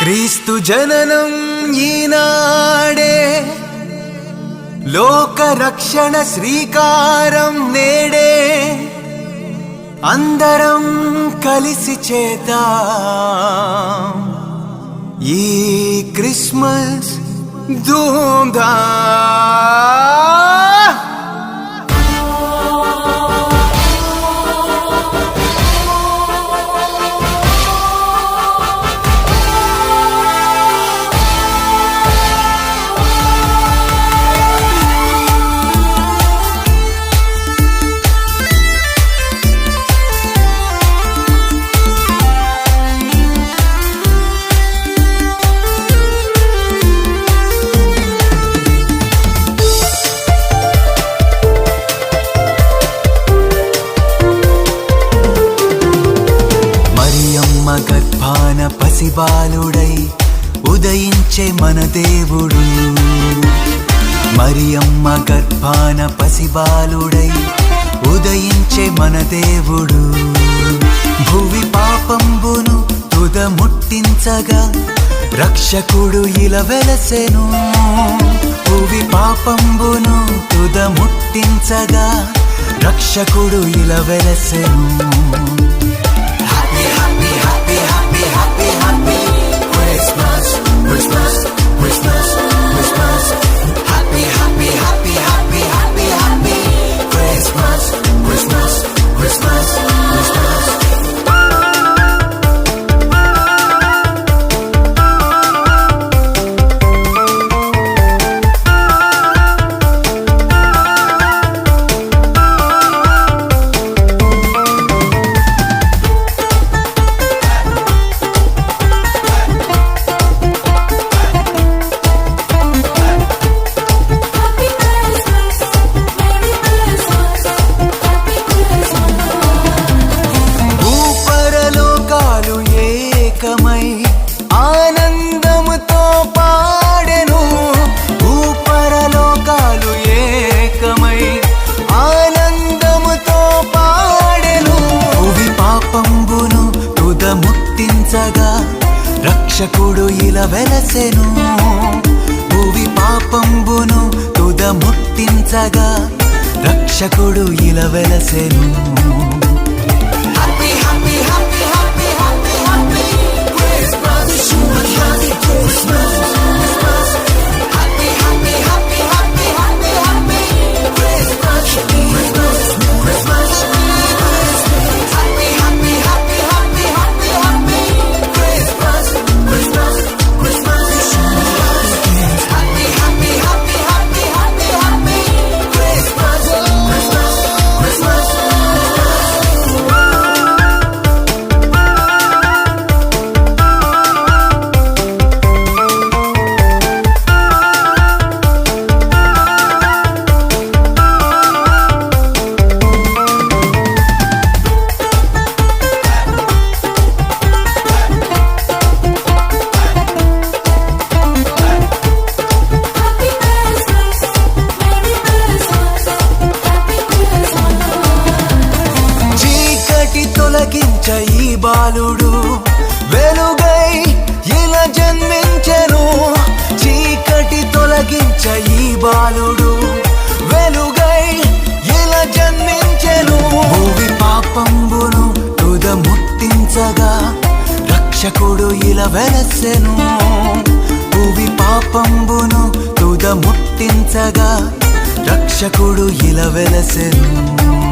క్రీస్తు జననం ఈనాడే లోకరక్షణ శ్రీకారం నేడే. అందరం కలిసి చేత ఈ క్రిస్మస్ ధూమ్ధా గర్భాన ఉదయించే మన దేవుడు. మరియమ్మ గర్భాన పసిబాలుడై ఉదయించే మన దేవుడు. భువి పాపంబును తుద ముట్టించగా రక్షకుడు ఇలా వెలసెను. భువి పాపంబును తుద ముట్టించగా రక్షకుడు ఇలా వెలసెను. much, much. రక్షకుడు ఇలా వెలసెను. భూవి పాపంబును తుద ముట్టించగా రక్షకుడు ఇలా వెలసెను. తొలగించ ఈ బాలుడు. వెలుగై ఇలా జన్మించెను చీకటి తొలగించ ఈ బాలుడు. వెలుగై ఇలా జన్మించెను. భూమి పాపంబును తుద ముట్టించగా రక్షకుడు ఇలా వెలసెను. భూమి పాపంబును తుద ముట్టించగా రక్షకుడు ఇలా వెలసెను.